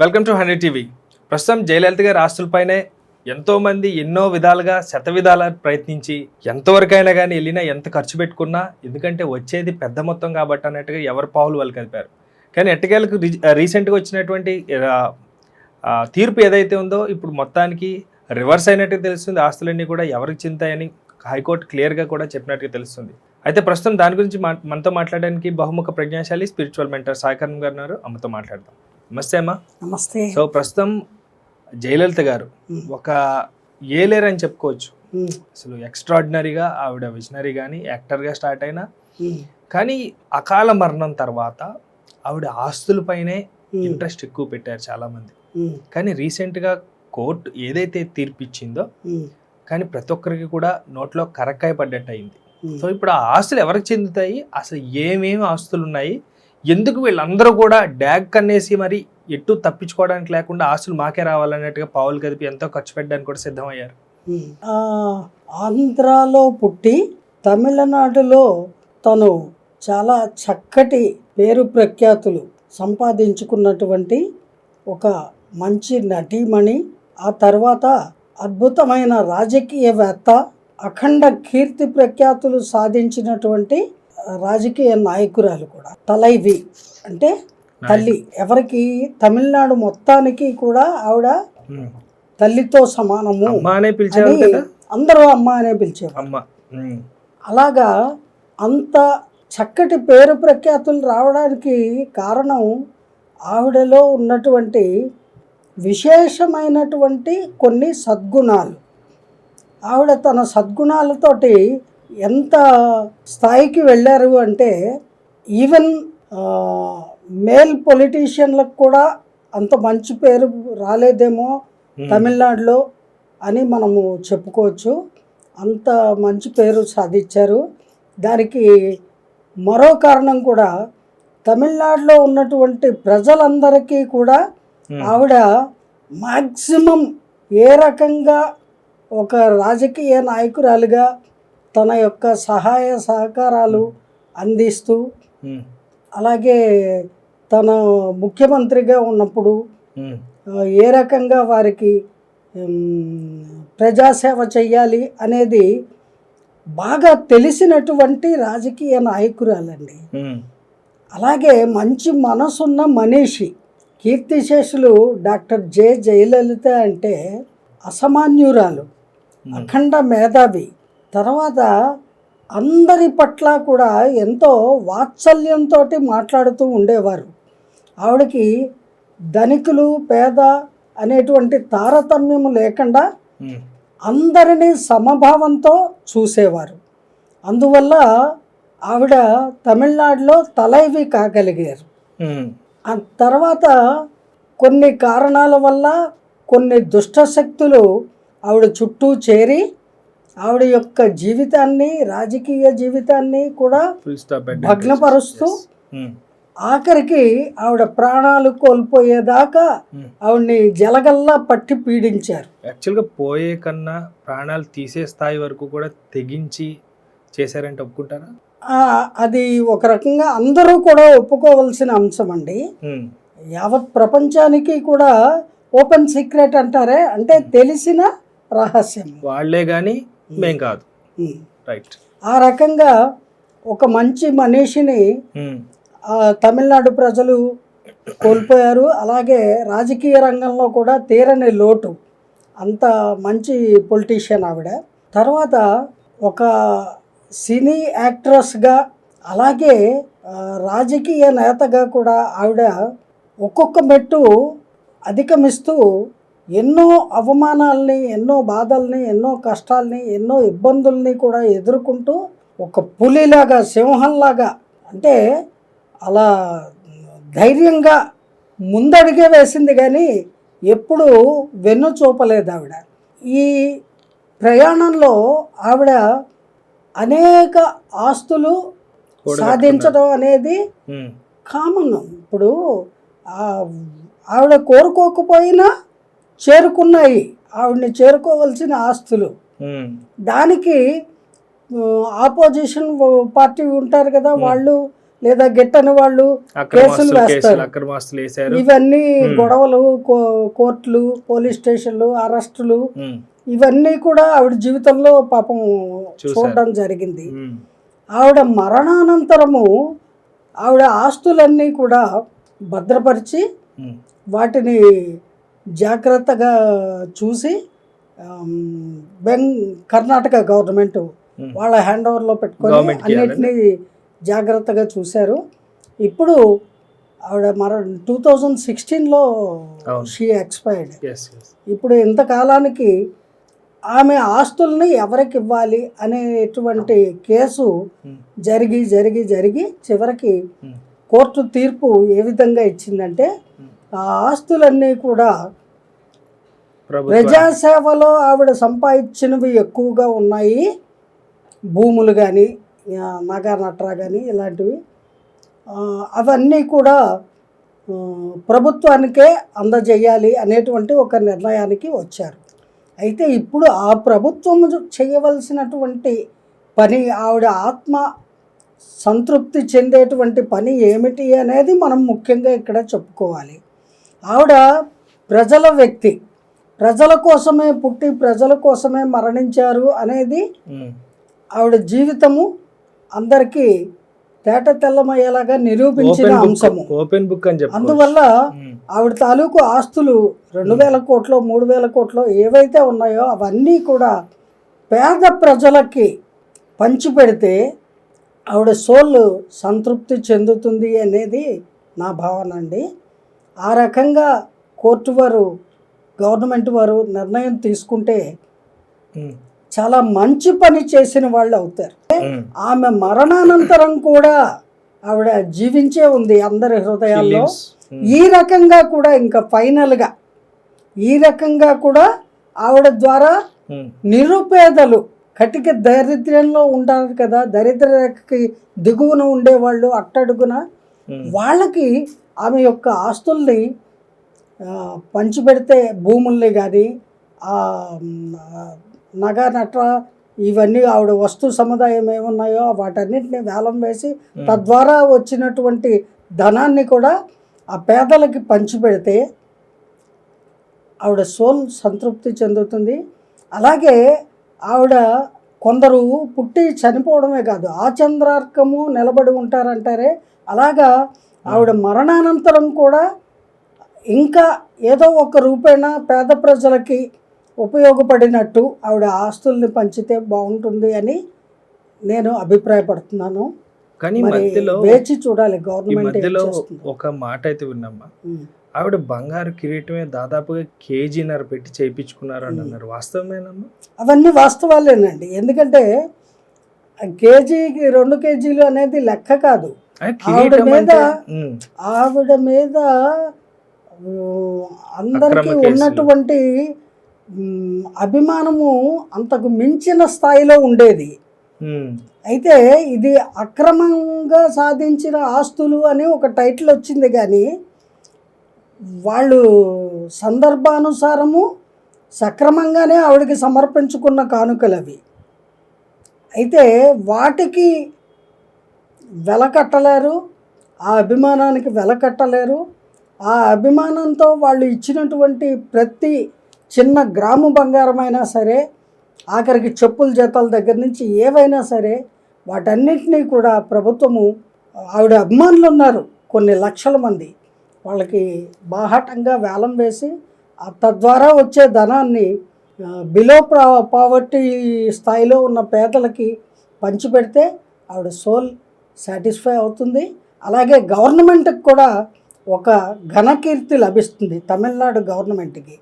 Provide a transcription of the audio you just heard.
Welcome to hundred TV. ప్రస్తుతం జయలలిత గారి ఆస్తులపైనే ఎంతోమంది ఎన్నో విధాలుగా శత విధాల ప్రయత్నించి ఎంతవరకైనా కానీ వెళ్ళినా ఎంత ఖర్చు పెట్టుకున్నా ఎందుకంటే వచ్చేది పెద్ద మొత్తం కాబట్టి అన్నట్టుగా ఎవరి పావులు వాళ్ళు కలిపారు కానీ ఎట్టకేలకు రీసెంట్గా వచ్చినటువంటి తీర్పు ఏదైతే ఉందో ఇప్పుడు మొత్తానికి రివర్స్ అయినట్టుగా తెలుస్తుంది. ఆస్తులన్నీ కూడా ఎవరికి చింతాయని హైకోర్టు క్లియర్గా కూడా చెప్పినట్టుగా తెలుస్తుంది. అయితే ప్రస్తుతం దాని గురించి మనతో మాట్లాడడానికి బహుముఖ ప్రజ్ఞాశాలి స్పిరిచువల్ మెంటర్ సాయికరణ్ గారు అమ్మతో మాట్లాడదాం. నమస్తే అమ్మా. నమస్తే. సో ప్రస్తుతం జయలలిత గారు. ఒక ఏలేరు అని చెప్పుకోవచ్చు అసలు ఎక్స్ట్రాడినరీగా ఆవిడ విజనరీ కానీ యాక్టర్గా స్టార్ట్ అయినా. కానీ అకాల మరణం తర్వాత ఆవిడ ఆస్తులపైనే ఇంట్రెస్ట్ ఎక్కువ పెట్టారు చాలామంది. ఉమ్, కానీ రీసెంట్గా కోర్టు ఏదైతే తీర్పు ఇచ్చిందో ఉమ్, కానీ ప్రతి ఒక్కరికి కూడా నోట్లో కరక్కాయ పడ్డట్టు అయింది. సో ఇప్పుడు ఆ ఆస్తులు ఎవరికి చెందుతాయి? అసలు ఏమేమి ఆస్తులు ఉన్నాయి ఎందుకు వీళ్ళందరూ కూడా డ్యాగ్ కన్నేసి మరి ఎటు తప్పించుకోవడానికి లేకుండా ఆస్తులు మాకే రావాలన్నట్టుగా పావులు కదిపి ఎంతో ఖర్చు పెట్టడానికి కూడా సిద్ధమయ్యారు. ఆంధ్రాలో పుట్టి తమిళనాడులో తను చాలా చక్కటి పేరు ప్రఖ్యాతులు సంపాదించుకున్నటువంటి ఒక మంచి నటీమణి ఆ తర్వాత అద్భుతమైన రాజకీయవేత్త అఖండ కీర్తి ప్రఖ్యాతులు సాధించినటువంటి రాజకీయ నాయకురాలు కూడా తలైవి అంటే తల్లి. ఎవరికి? తమిళనాడు మొత్తానికి కూడా ఆవిడ. తల్లితో సమానము అనే అందరూ అమ్మ అనే పిలిచేవారు. అలాగా అంత చక్కటి పేరు ప్రఖ్యాతులు రావడానికి కారణం ఆవిడలో ఉన్నటువంటి విశేషమైనటువంటి కొన్ని సద్గుణాలు. ఆవిడ తన సద్గుణాలతోటి ఎంత స్థాయికి వెళ్ళారు అంటే ఈవెన్ మేల్ పొలిటీషియన్లకు కూడా అంత మంచి పేరు రాలేదేమో. తమిళనాడులో అని మనము చెప్పుకోవచ్చు అంత మంచి పేరు సాధించారు దానికి మరో కారణం కూడా తమిళనాడులో ఉన్నటువంటి ప్రజలందరికీ కూడా. ఆవిడ మ్యాక్సిమం ఏ రకంగా ఒక రాజకీయ నాయకురాలుగా తన యొక్క సహాయ సహకారాలు అందిస్తూ. అలాగే తన ముఖ్యమంత్రిగా ఉన్నప్పుడు ఏ రకంగా వారికి ప్రజాసేవ చెయ్యాలి అనేది బాగా తెలిసినటువంటి రాజకీయ నాయకురాలండి. అలాగే మంచి మనసున్న మనీషి కీర్తిశేషులు డాక్టర్ జె జయలలిత అంటే అసామాన్యురాలు అఖండ మేధావి తర్వాత అందరి పట్ల కూడా ఎంతో వాత్సల్యంతో మాట్లాడుతూ ఉండేవారు ఆవిడకి ధనికులు పేద అనేటువంటి తారతమ్యము లేకుండా. అందరినీ సమభావంతో చూసేవారు అందువల్ల ఆవిడ తమిళనాడులో తలైవి కాగలిగారు. ఆ తర్వాత కొన్ని కారణాల వల్ల కొన్ని దుష్ట శక్తులు ఆవిడ చుట్టూ చేరి ఆవిడ యొక్క జీవితాన్ని రాజకీయ జీవితాన్ని కూడా ఫుల్ స్టాప్ పెట్టండి. భగ్నపరుస్తూ ఉమ్. ఆఖరికి ఆవిడ ప్రాణాలు కోల్పోయేదాకా ఉమ్. ఆవిడ్ని జలగల్లా పట్టి పీడించారు యాక్చువల్గా పోయే కన్నా ప్రాణాలు తీసే స్థాయి వరకు కూడా తెగించి చేశారంటే ఒప్పుకుంటారా అది ఒక రకంగా అందరూ కూడా ఒప్పుకోవలసిన అంశం అండి ఉమ్. యావత్ ప్రపంచానికి కూడా ఓపెన్ సీక్రెట్ అంటారే అంటే తెలిసిన రహస్యం వాళ్ళే కానీ మేం కాదు. రైట్. ఆ రకంగా ఒక మంచి మనిషిని తమిళనాడు ప్రజలు కోల్పోయారు. అలాగే రాజకీయ రంగంలో కూడా తీరని లోటు. అంత మంచి పొలిటీషియన్ ఆవిడ. తర్వాత ఒక సినీ యాక్ట్రెస్గా అలాగే రాజకీయ నేతగా కూడా ఆవిడ ఒక్కొక్క మెట్టు అధిగమిస్తూ ఎన్నో అవమానాల్ని ఎన్నో బాధల్ని ఎన్నో కష్టాల్ని ఎన్నో ఇబ్బందుల్ని కూడా ఎదుర్కొంటూ ఒక పులిలాగా సింహంలాగా అంటే అలా ధైర్యంగా ముందడిగే వేసింది కానీ ఎప్పుడు వెన్ను చూపలేదు ఆవిడ. ఈ ప్రయాణంలో ఆవిడ అనేక ఆస్తులు సాధించడం అనేది. కామన్. ఇప్పుడు ఆవిడ కోరుకోకపోయినా చేరుకున్నాయి ఆవిడని చేరుకోవలసిన ఆస్తులు. దానికి ఆపోజిషన్ పార్టీ ఉంటారు కదా వాళ్ళు లేదా గిట్టని వాళ్ళు కేసులు వేస్తారు. ఇవన్నీ. గొడవలు కోర్టులు పోలీస్ స్టేషన్లు అరెస్టులు ఇవన్నీ కూడా ఆవిడ జీవితంలో పాపం. చూడడం జరిగింది ఆవిడ మరణానంతరము ఆవిడ ఆస్తులన్నీ కూడా భద్రపరిచి వాటిని జాగ్రత్తగా చూసి బెంగ్ కర్ణాటక గవర్నమెంట్. వాళ్ళ హ్యాండ్ ఓవర్లో పెట్టుకొని అన్నిటినీ జాగ్రత్తగా చూశారు ఇప్పుడు ఆవిడ మర టూ థౌజండ్ సిక్స్టీన్లో. She expired. ఇప్పుడు ఇంతకాలానికి ఆమె ఆస్తుల్ని ఎవరికి ఇవ్వాలి అనేటువంటి కేసు జరిగి జరిగి జరిగి చివరికి కోర్టు తీర్పు ఏ విధంగా ఇచ్చిందంటే. ఆ ఆస్తులన్నీ కూడా ప్రజాసేవలో ఆవిడ సంపాదించినవి ఎక్కువగా ఉన్నాయి. భూములు కానీ నగా నట్రా కానీ ఇలాంటివి. అవన్నీ కూడా ప్రభుత్వానికే అందజేయాలి అనేటువంటి ఒక నిర్ణయానికి వచ్చారు. అయితే ఇప్పుడు ఆ ప్రభుత్వం చేయవలసినటువంటి పని ఆవిడ ఆత్మ సంతృప్తి చెందేటువంటి పని ఏమిటి అనేది మనం ముఖ్యంగా ఇక్కడ చెప్పుకోవాలి. ఆవిడ ప్రజల వ్యక్తి. ప్రజల కోసమే పుట్టి ప్రజల కోసమే మరణించారు అనేది ఆవిడ జీవితము అందరికీ తేట తెల్లమయ్యేలాగా నిరూపించిన అంశము. ఓపెన్ బుక్ అని చెప్పి అందువల్ల ఆవిడ తాలూకు ఆస్తులు రెండు వేల కోట్లు మూడు వేల కోట్లు ఏవైతే ఉన్నాయో అవన్నీ కూడా పేద ప్రజలకి పంచిపెడితే ఆవిడ సోల్ సంతృప్తి చెందుతుంది అనేది నా భావన అండి. ఆ రకంగా కోర్టు వారు గవర్నమెంట్ వారు నిర్ణయం తీసుకుంటే చాలా మంచి పని చేసిన వాళ్ళు అవుతారు. ఆమె మరణానంతరం కూడా ఆవిడ జీవించే ఉంది అందరి హృదయాల్లో. ఈ రకంగా కూడా ఇంకా ఫైనల్గా ఈ రకంగా కూడా ఆవిడ ద్వారా నిరుపేదలు కటిక దారిద్ర్యంలో ఉంటారు కదా దరిద్ర రేఖకి దిగువన ఉండేవాళ్ళు అట్టడుగున వాళ్ళకి ఆమె యొక్క ఆస్తుల్ని పంచిపెడితే భూముల్ని కానీ నగ నట్ర ఇవన్నీ ఆవిడ వస్తు సముదాయం ఏమున్నాయో వాటన్నిటిని వేలం వేసి తద్వారా వచ్చినటువంటి ధనాన్ని కూడా ఆ పేదలకి పంచిపెడితే ఆవిడ సోల్ సంతృప్తి చెందుతుంది. అలాగే ఆవిడ కొందరు పుట్టి చనిపోవడమే కాదు ఆచంద్రార్కము నిలబడి ఉంటారంటారే. అలాగా ఆవిడ మరణానంతరం కూడా ఇంకా ఏదో ఒక రూపేణ పేద ప్రజలకి ఉపయోగపడినట్టు ఆవిడ ఆస్తుల్ని పంచితే బాగుంటుంది అని నేను అభిప్రాయపడుతున్నాను. కానీ మధ్యలో వేచి చూడాలి గవర్నమెంట్. ఒక మాట అయితే విన్నామ్మా. ఆవిడ బంగారు కిరీటమే దాదాపుగా కేజీన్నర పెట్టి చేయించుకున్నారు అని అన్నారు. వాస్తవమేనమ్మా? అవన్నీ వాస్తవాలేనండి. ఎందుకంటే ఆ కేజీకి రెండు కేజీలు అనేది లెక్క కాదు. ఆవిడ మీద ఆవిడ మీద అందరికీ. ఉన్నటువంటి అభిమానము అంతకు మించిన స్థాయిలో ఉండేది. అయితే ఇది అక్రమంగా సాధించిన ఆస్తులు అని ఒక టైటిల్ వచ్చింది కానీ వాళ్ళు సందర్భానుసారము సక్రమంగానే ఆవిడకి సమర్పించుకున్న కానుకలు అవి. అయితే వాటికి వెల కట్టలేరు ఆ అభిమానానికి వెల కట్టలేరు ఆ అభిమానంతో వాళ్ళు ఇచ్చినటువంటి ప్రతి చిన్న గ్రాము బంగారమైనా సరే ఆఖరికి చెప్పుల జతల దగ్గర నుంచి ఏవైనా సరే వాటన్నిటినీ కూడా ప్రభుత్వము ఆవిడ అభిమానులు ఉన్నారు కొన్ని లక్షల మంది. వాళ్ళకి బాహాటంగా వేలం వేసి తద్వారా వచ్చే ధనాన్ని బిలో ప్రా పావర్టీ స్థాయిలో ఉన్న పేదలకి పంచిపెడితే ఆవిడ సోల్ సాటిస్ఫై అవుతుంది. అలాగే గవర్నమెంట్కి కూడా ఒక ఘనకీర్తి లభిస్తుంది తమిళనాడు గవర్నమెంట్కి.